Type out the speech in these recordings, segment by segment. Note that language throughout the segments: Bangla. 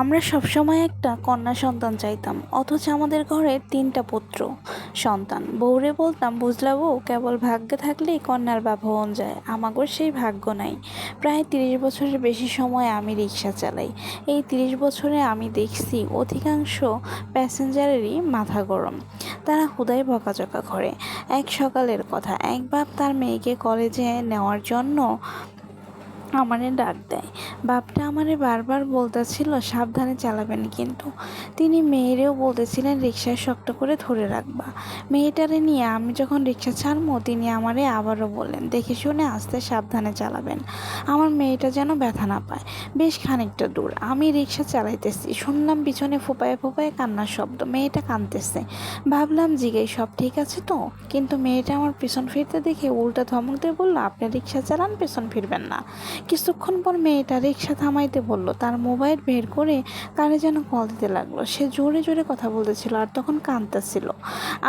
আমরা সবসময় একটা কন্যা সন্তান চাইতাম, অথচ আমাদের ঘরে তিনটা পুত্র। সন্তান। বউরে বলতাম, বুঝলা বউ, কেবল ভাগ্যে থাকলেই কন্যার বাপ হন যায়। আমাগোর সেই ভাগ্য নাই। প্রায় তিরিশ বছরের বেশি সময় আমি রিক্সা চালাই। এই তিরিশ বছরে আমি দেখছি অধিকাংশ প্যাসেঞ্জারেরই মাথা গরম। তারা হুদাই বকাঝকা করে। এক সকালের কথা, এক বাপ তার মেয়েকে কলেজে নেওয়ার জন্য আমারে ডাক দেয়। বাপটা আমারে বারবার বলতেছিল, সাবধানে চালাবেন কিন্তু। তিনি মেয়েরেও বলতেছিলেন রিক্সায় শক্ত করে ধরে রাখবা। মেয়েটারে নিয়ে আমি যখন রিক্সা ছাড়বো তিনি আমারে আবারও বললেন, দেখে শুনে আস্তে সাবধানে চালাবেন। আমার মেয়েটা যেন ব্যথা না পায়। বেশ খানিকটা দূর, আমি রিক্সা চালাইতেছি, শুনলাম পিছনে ফোপায় ফোপায় কান্নার শব্দ, মেয়েটা কাঁদতেছে। ভাবলাম জিগাই সব ঠিক আছে তো? কিন্তু মেয়েটা আমার পিছন ফিরতে দেখে উল্টা ধমক দিয়ে বলল, আপনি রিক্সা চালান, পেছন ফিরবেন না। কিছুক্ষণ পর মেয়েটা রিক্সা থামাইতে বলল, তার মোবাইল বের করে কারে যেন কল দিতে লাগল। সে জোরে জোরে কথা বলতেছিল আর তখন কাঁদতেছিল।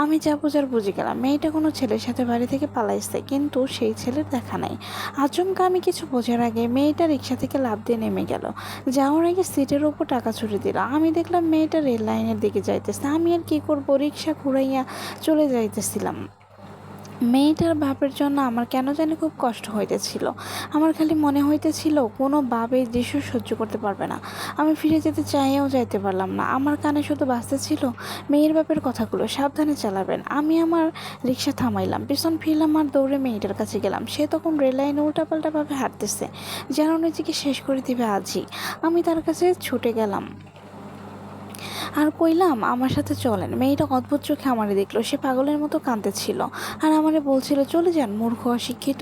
আমি যা বোঝার বুঝে গেলাম, মেয়েটা কোনো ছেলের সাথে বাড়ি থেকে পালাইছে, কিন্তু সেই ছেলের দেখা নাই। আচমকা আমি কিছু বোঝার আগে মেয়েটা রিক্সা থেকে লাফ দিয়ে নেমে গেল। যাওয়ার আগে সিটের ওপর টাকা ছুটে দিল। আমি দেখলাম মেয়েটা রেল লাইনের দিকে যাইতেছে। আমি আর কি করব? রিক্সা ঘুরাইয়া চলে যাইতেছিলাম। মেয়েটার বাপের জন্য আমার কেন জানি খুব কষ্ট হইতেছিল। আমার খালি মনে হইতেছিল কোনো বাপ দৃশ্য সহ্য করতে পারবে না। আমি ফিরে যেতে চাইও যাইতে পারলাম না। আমার কানে শুধু বাঁচতে ছিল মেয়ের বাপের কথাগুলো, সাবধানে চালাবেন। আমি আমার রিক্সা থামাইলাম, পিছন ফিরলাম আর দৌড়ে মেয়েটার কাছে গেলাম। সে তখন রেল লাইনে উল্টাপাল্টাভাবে হাঁটতেছে, যেন নিজেকে শেষ করে দিবে আজই। আমি তার কাছে ছুটে গেলাম। আর কইলাম, আমার সাথে চলেন। মেয়েটা অদ্ভুত চোখে আমারে দেখল, সে পাগলের মতো কাঁদতেছিল আর আমারে বলছিল, চলে যান, মূর্খ, অশিক্ষিত,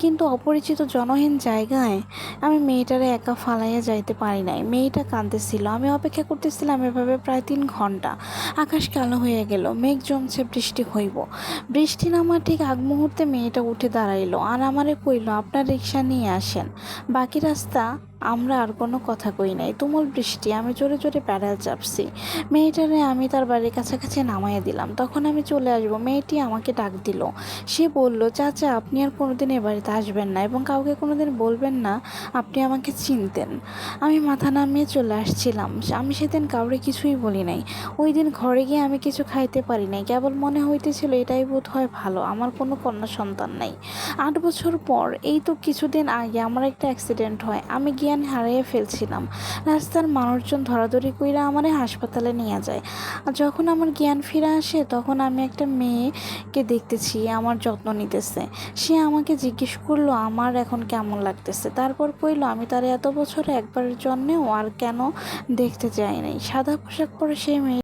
কিন্তু অপরিচিত জনহীন জায়গায় আমি মেয়েটারে একা ফালাইয়া যাইতে পারি নাই। মেয়েটা কাঁদতেছিল, আমি অপেক্ষা করতেছিলাম এভাবে প্রায় তিন ঘণ্টা। আকাশ কালো হয়ে গেল, মেঘ জমছে, বৃষ্টি হইব। বৃষ্টি নামার ঠিক আগ মুহূর্তে মেয়েটা উঠে দাঁড়াইলো, আর আমারে কইল, আপনার রিক্সা নিয়ে আসেন, বাকি রাস্তা আমরা আর কোনো কথা কই নাই। তুমুল বৃষ্টি, আমি জোরে জোরে প্যাডেল চাপছি। মেয়েটারে আমি তার বাড়ির কাছাকাছি নামাইয়া দিলাম। তখন আমি চলে আসব, মেয়েটি আমাকে ডাক দিল। সে বলল, চাচা, আপনি আর কোনোদিন এ বাড়িতে আসবেন না এবং কাউকে কোনোদিন বলবেন না, আপনি আমাকে চিনতেন। আমি মাথা নামিয়ে চলে আসছিলাম। আমি সেদিন কাউরে কিছুই বলি নাই। ওই দিন ঘরে গিয়ে আমি কিছু খাইতে পারি নাই। কেবল মনে হইতেছিল, এটাই বোধ হয় ভালো, আমার কোনো কন্যা সন্তান নাই। আট বছর পর, এই তো কিছুদিন আগে আমার একটা অ্যাক্সিডেন্ট হয়। আমি জ্ঞান হারিয়ে ফেলছিলাম। রাস্তার মানুষজন ধরাধরি কইরা আমার হাসপাতালে নিয়ে যায়। আর যখন আমার জ্ঞান ফিরে আসে, তখন আমি একটা মেয়েকে দেখতেছি, আমার যত্ন নিতেছে। সে আমাকে জিজ্ঞেস করল, আমার এখন কেমন লাগতেছে? তারপর কইলো, আমি তার এত বছরে একবারের জন্যেও আর কেন দেখতে যাই নাই। সাদা পোশাক পরে সেই মেয়ে